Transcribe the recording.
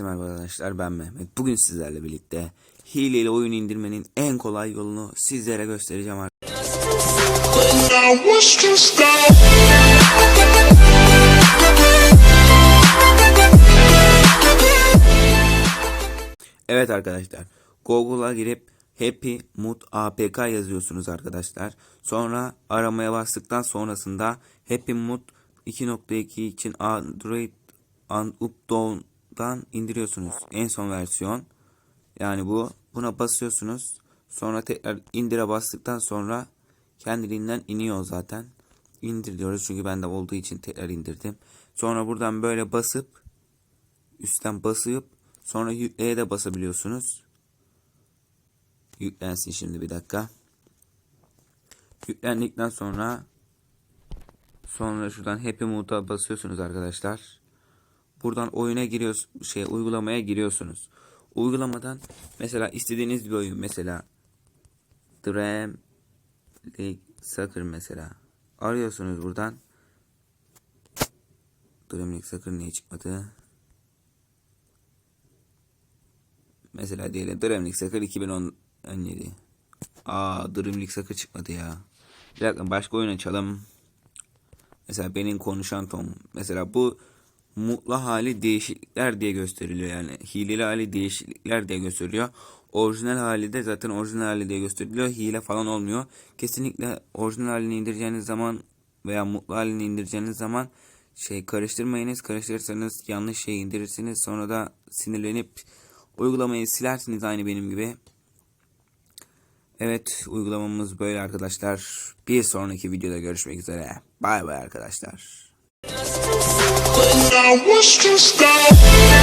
Merhaba arkadaşlar ben Mehmet. Bugün sizlerle birlikte hileyle oyun indirmenin en kolay yolunu sizlere göstereceğim arkadaşlar. Evet arkadaşlar Google'a girip Happy Mood APK yazıyorsunuz arkadaşlar. Sonra aramaya bastıktan sonrasında Happy Mood 2.2 için Android and Updown'dan indiriyorsunuz. En son versiyon. Yani bu. Buna basıyorsunuz. Sonra tekrar indire bastıktan sonra kendiliğinden iniyor zaten. İndir diyoruz çünkü bende olduğu için tekrar indirdim. Sonra buradan böyle basıp üstten basıp sonra yükleye de basabiliyorsunuz. Yüklensin şimdi bir dakika. Yüklendikten sonra sonra şuradan Happy Mood'a basıyorsunuz arkadaşlar. Buradan oyuna giriyorsunuz, şey uygulamaya giriyorsunuz. Uygulamadan mesela istediğiniz bir oyun mesela Dream League Soccer mesela arıyorsunuz buradan. Dream League Soccer niye çıkmadı? Mesela diyelim Dream League Soccer 2017. Aa Dream League Soccer çıkmadı ya. Bir dakika başka oyun açalım. Mesela benim konuşan Tom. Mesela bu mutlu hali değişiklikler diye gösteriliyor yani. Hileli hali değişiklikler diye gösteriliyor. Orijinal hali de zaten orijinal hali diye gösteriliyor. Hile falan olmuyor. Kesinlikle orijinal halini indireceğiniz zaman veya mutlu halini indireceğiniz zaman şey karıştırmayınız. Karıştırırsanız yanlış şey indirirsiniz. Sonra da sinirlenip uygulamayı silersiniz aynı benim gibi. Evet uygulamamız böyle arkadaşlar. Bir sonraki videoda görüşmek üzere. Bay bay arkadaşlar. I wish to stop.